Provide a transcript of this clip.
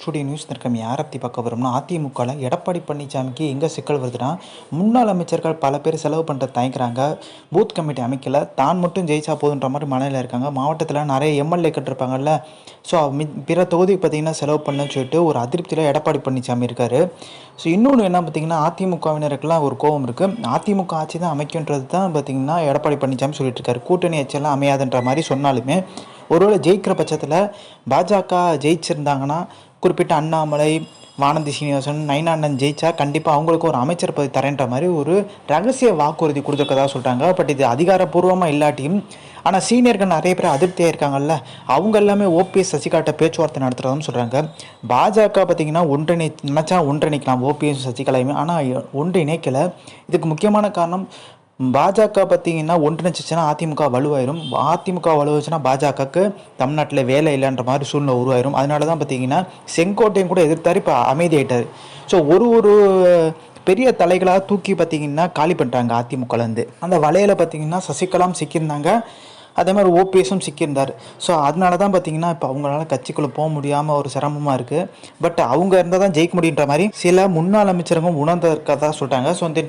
Studio news நிற்கம் யாரை பற்றி பார்க்க வரோம்னா அதிமுகவில் எடப்பாடி பழனிசாமிக்கு எங்கே சிக்கல் வருதுன்னா முன்னாள் அமைச்சர்கள் பல பேர் செலவு பண்ணுற தயங்குறாங்க. பூத் கமிட்டி அமைக்கல தான் மட்டும் ஜெயிச்சா போதுன்ற மாதிரி மனநிலை இருக்காங்க. மாவட்டத்தில் நிறைய எம்எல்ஏ கட்டிருப்பாங்கல்ல ஸோ பிற தொகுதி பார்த்தீங்கன்னா செலவு பண்ணுன்னு சொல்லிட்டு ஒரு அதிருப்தியில் எடப்பாடி பழனிசாமி இருக்கார். ஸோ இன்னொன்று என்ன பார்த்தீங்கன்னா அதிமுகவினருக்கெல்லாம் ஒரு கோபம் இருக்குது அதிமுக ஆட்சி தான் அமைக்குன்றது தான் பார்த்தீங்கன்னா எடப்பாடி பழனிசாமி சொல்லிட்டு இருக்காரு. கூட்டணி ஆட்சியெல்லாம் அமையாதுன்ற மாதிரி சொன்னாலுமே ஒருவேளை ஜெயிக்கிற பட்சத்தில் பாஜக ஜெயிச்சிருந்தாங்கன்னா குறிப்பிட்ட அண்ணாமலை வானதி சீனிவாசன் நைனாண்ணன் ஜெயிச்சா கண்டிப்பாக அவங்களுக்கு ஒரு அமைச்சர் பதவி தரேன்ற மாதிரி ஒரு ரகசிய வாக்குறுதி கொடுத்துருக்கதா சொல்கிறாங்க பட் இது அதிகாரப்பூர்வமாக இல்லாட்டியும் ஆனால் சீனியர்கள் நிறைய பேர் அதிருப்தியாக இருக்காங்கல்ல அவங்க எல்லாமே ஓபிஎஸ் சசிகலாட்ட பேச்சுவார்த்தை நடத்துகிறதும் சொல்கிறாங்க பாஜக பார்த்தீங்கன்னா ஒன்றிணை நினச்சா ஒன்றிணைக்கலாம் ஓபிஎஸ் சசிகலாயுமே ஆனால் ஒன்றிணைக்கலை. இதுக்கு முக்கியமான காரணம் பாஜக பார்த்தீங்கன்னா ஒன்றிணைச்சிச்சுன்னா அதிமுக வலுவாயிரும். அதிமுக வலுவாச்சுன்னா பாஜகவுக்கு தமிழ்நாட்டில் வேலை இல்லைன்ற மாதிரி சூழ்நிலை உருவாயிரும். அதனால தான் பார்த்தீங்கன்னா செங்கோட்டையும் கூட எதிர்த்தார் இப்போ அமைதியாயிட்டார் ஸோ ஒரு ஒரு பெரிய தலைகளாக தூக்கி பார்த்தீங்கன்னா காலி பண்ணிட்டாங்க அதிமுகலேருந்து அந்த வலையில் பார்த்தீங்கன்னா சசிகலாம் சிக்கியிருந்தாங்க. அதே மாதிரி ஓபிஎஸும் சிக்கியிருந்தார். ஸோ அதனால தான் பார்த்தீங்கன்னா இப்போ அவங்களால கட்சிக்குள்ளே போக முடியாமல் ஒரு சிரமமாக இருக்குது பட் அவங்க இருந்தால் தான் ஜெயிக்க முடியுன்ற மாதிரி சில முன்னாள் அமைச்சருங்க உணர்ந்திருக்கதா சொல்லிட்டாங்க ஸோ இந்த